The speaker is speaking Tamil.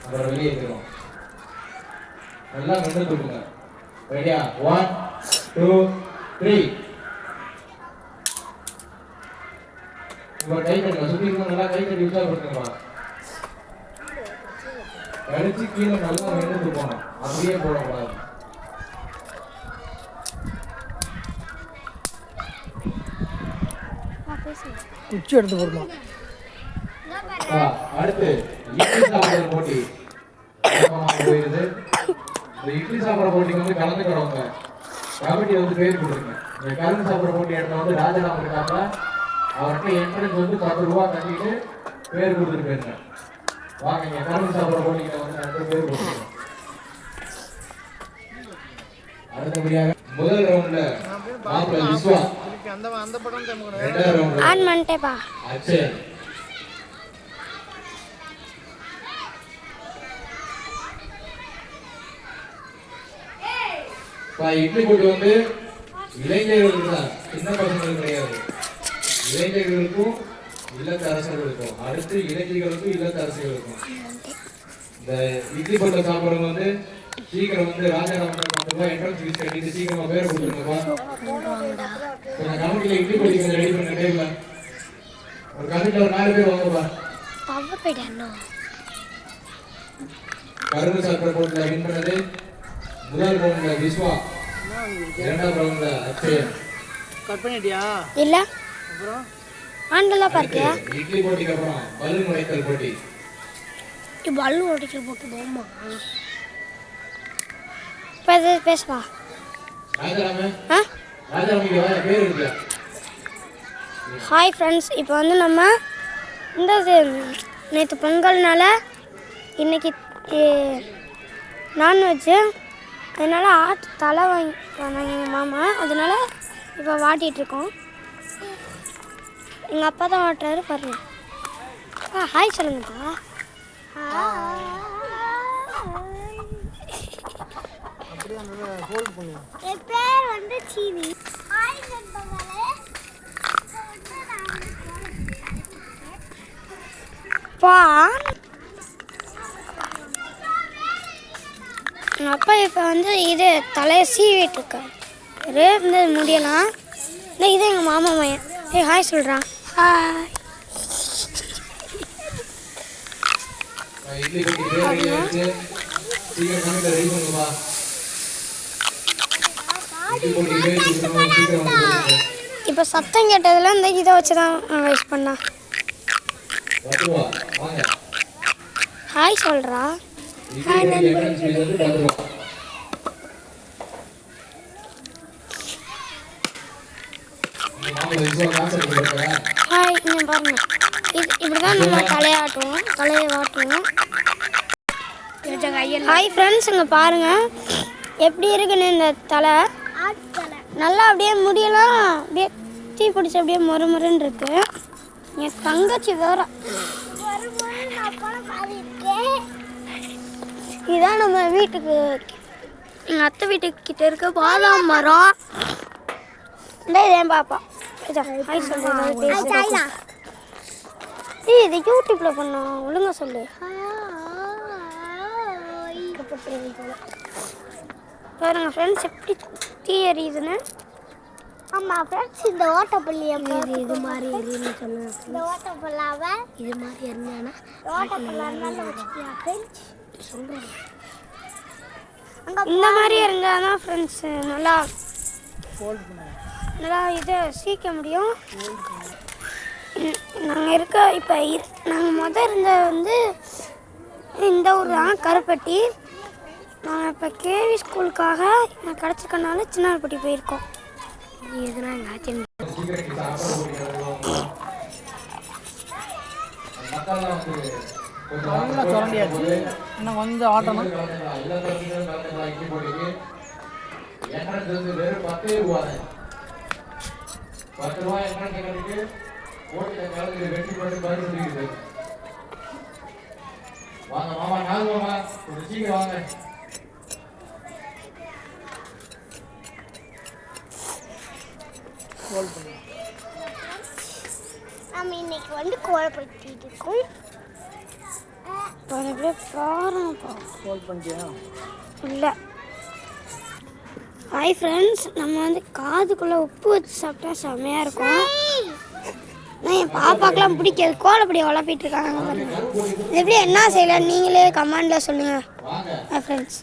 அப்புறம் வெளியே போயிடும் நல்லா மென்று தூக்குங்க ரெடியா ஒன் டூ த்ரீ உங்க கை கட்டுங்க சுத்தி இருக்கவங்க நல்லா கை கட்டி உற்சாகப்படுத்துங்கப்பா கடிச்சு கீழே நல்லா மென்று போகணும். அப்படியே போடக்கூடாது குச்சி எடுத்து போடுமா? ஆ, அடுத்து. போட்டி வேகமாக போயிருது இந்த இட்லி சாப்பிட்ற போட்டிக்கு வந்து கலந்துக்கிறவங்க கமிட்டி வந்து பேர் கொடுத்துருங்க இந்த கலந்து சாப்பிட்ற போட்டி இடத்துல வந்து ராஜராம் இருக்காப்ப அவர்கிட்ட என்ட்ரன்ஸ் வந்து பத்து ரூபா கட்டிட்டு பேர் கொடுத்துட்டு போயிருங்க வாங்க இங்க சாப்பிட்ற சாப்பிடுற போட்டிக்கு வந்து ரெண்டு பேர் கொடுத்துருங்க அடுத்தபடியாக முதல் ரவுண்ட்ல மாப்பிள்ள விஸ்வா அந்த அந்த படம் ரெண்டாவது ரவுண்ட்ல ஆன் பண்ணிட்டேப்பா. அச்சே. இட்லி போட்டு வந்து இளைஞர்களுக்கு தான் சின்ன பசங்களுக்கு கிடையாது. இளைஞர்களுக்கும் இல்லத்து அரசர்களுக்கும். அடுத்து இளைஞர்களுக்கும் இல்லத்து அரசுகளுக்கும் இந்த இட்லி போட்ட சாப்பிட்றவங்க வந்து சீக்கிரம் வந்து ராஜாராம் என்ட்ரன்ஸ் ஃபீஸ் கட்டிட்டு சீக்கிரமா பேர் கொடுத்துருங்கப்பா. கொஞ்சம் கமிட்டியில் இட்லி பொடி கொஞ்சம் ரெடி பண்ண டேபிள் ஒரு கமிட்டியில் ஒரு நாலு பேர் வாங்கப்பா. கரும்பு சாப்பிட்ற போட்டியில் வின் பண்ணது முதல் ரவுண்ட்ல விஸ்வா இரண்டாம் ரவுண்ட்ல அச்சயன் கட் பண்ணிட்டியா? இல்ல. அப்புறம்? ஆண்டெல்லாம் பாருக்கியா இட்லி போட்டிக்கு அப்புறம் பலூன் உடைத்தல் போட்டி. இப்போ அள்ளு ஓடிக்க போட்டு போமா இப்போ இது பேசவா ராஜாராம ஆ? ராஜாராம் இங்க வர பேர் இருக்கு ஹாய் ஃப்ரெண்ட்ஸ் இப்போ வந்து நம்ம இந்த நேற்று பொங்கல்னால இன்னைக்கு நான்வெஜ்ஜு அதனால ஆட்டு தலை வாங்கி வாங்கினாங்க எங்கள் மாமா அதனால இப்போ வாட்டிட்டு இருக்கோம். எங்கள் அப்பா தான் வாட்டுறாரு பாருங்க. ஆ ஹாய் சொல்லுங்கப்பா என் பேர் வந்து சீனி. எங்கள் அப்பா இப்போ வந்து இது தலையை சீவிட்டு இருக்காரு. இந்த முடியலாம். இந்த இது எங்கள் மாமா பையன். ஏய் ஹாய் சொல்கிறான் ஹாய் இப்போ சத்தம் கேட்டதில் இந்த இதை வச்சு தான் வேஸ்ட் பண்ணா. ஹாய் சொல்கிறா ஹாய் இங்கே பாருங்க. இது இப்படி தான் நம்ம தலையாட்டுவோம் தலையை வாட்டுவோம் ஹாய் ஃப்ரெண்ட்ஸ் இங்கே பாருங்க. எப்படி இருக்குன்னு இந்த தலை? நல்லா அப்படியே முடியலாம் அப்படியே தீ பிடிச்சி அப்படியே மொறு மொறுன்னு இருக்கு. என் தங்கச்சி வேற. இதான் நம்ம வீட்டுக்கு எங்கள் அத்தை வீட்டுக்கு கிட்ட இருக்க பாதாம் மரம். இந்த இதேன் பாப்பா. இது யூடியூப்ல பண்ணோம் ஒழுங்கா சொல்லு. பாருங்க ஃப்ரெண்ட்ஸ் எப்படி தீ எரியுதுன்னு ஆமாம் ஃப்ரெண்ட்ஸ் இந்த ஓட்டப்பள்ளி இது இது மாதிரி எரியுன்னு சொல்லுங்க இந்த ஓட்டப்பல்லாவை இது மாதிரி எரிஞ்சானா ஓட்டப்பல்லான்னு வச்சுக்கியா ஃப்ரெண்ட்ஸ் சொல்கிறேன் இந்த மாதிரி இருந்தால் தான் ஃப்ரெண்ட்ஸ் நல்லா நல்லா இதை சீக்க முடியும். நாங்கள் இருக்க இப்போ நாங்கள் மொதல் இருந்த வந்து இந்த ஊர் தான் கருப்பட்டி. நாங்கள் இப்போ கேவி ஸ்கூலுக்காக நான் கிடச்சிருக்கனால சின்னார்பட்டி போயிருக்கோம். இதுனா எங்கள் ஆச்சு சீக்கிரம் நல்லா சுரண்டியாச்சு. இன்னும் கொஞ்சம் ஆட்டணும். வந்து வாங்க மாமா நாலு மாமா கொஞ்சம் சீக்கிரம் வாங்க நம்ம இன்னைக்கு வந்து கோலப்படுத்திட்டு இருக்கோம் அப்படியே ஹோல்ட் பண்ணிட்டியா? இல்லை. ஹாய் ஃப்ரெண்ட்ஸ் நம்ம வந்து காதுக்குள்ளே உப்பு வச்சு சாப்பிட்டா செம்மையாக இருக்கும். ஆனால் என் பாப்பாக்கெலாம் பிடிக்காது. கோலப்படி உழப்பிட்டு இருக்காங்க பாருங்க. இது எப்படி என்ன செய்யலாம்? நீங்களே கமெண்டில் சொல்லுங்கள் வாங்க ஹாய் ஃப்ரெண்ட்ஸ்